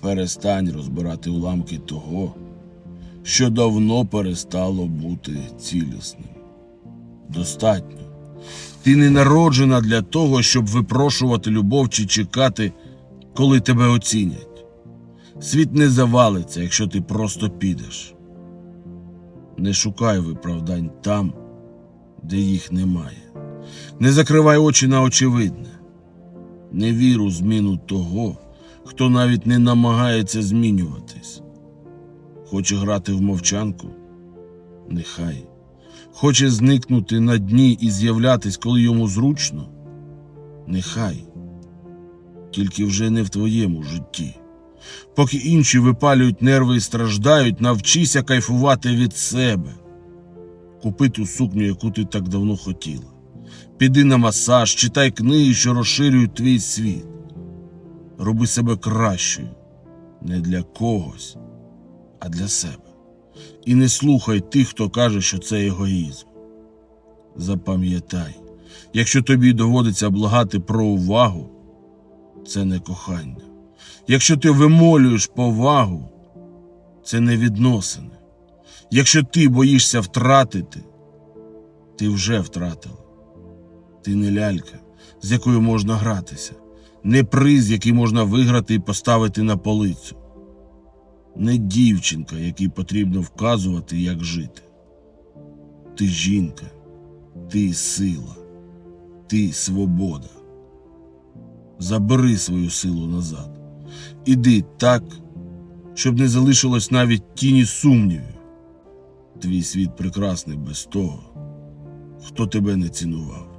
Перестань розбирати уламки того, що давно перестало бути цілісним. Достатньо. Ти не народжена для того, щоб випрошувати любов чи чекати, коли тебе оцінять. Світ не завалиться, якщо ти просто підеш. Не шукай виправдань там, де їх немає. Не закривай очі на очевидне. Не вір у зміну того, хто навіть не намагається змінюватись. Хоче грати в мовчанку? Нехай. Хоче зникнути на дні і з'являтись, коли йому зручно? Нехай. Тільки вже не в твоєму житті. Поки інші випалюють нерви і страждають, навчися кайфувати від себе. Купи ту сукню, яку ти так давно хотіла. Піди на масаж, читай книги, що розширюють твій світ. Роби себе кращою не для когось, а для себе. І не слухай тих, хто каже, що це егоїзм. Запам'ятай, якщо тобі доводиться благати про увагу, це не кохання. Якщо ти вимолюєш повагу, це не відносини. Якщо ти боїшся втратити, ти вже втратила. Ти не лялька, з якою можна гратися, не приз, який можна виграти і поставити на полицю, не дівчинка, якій потрібно вказувати, як жити. Ти жінка, ти сила, ти свобода. Забери свою силу назад. Іди так, щоб не залишилось навіть тіні сумнівів. Твій світ прекрасний без того, хто тебе не цінував.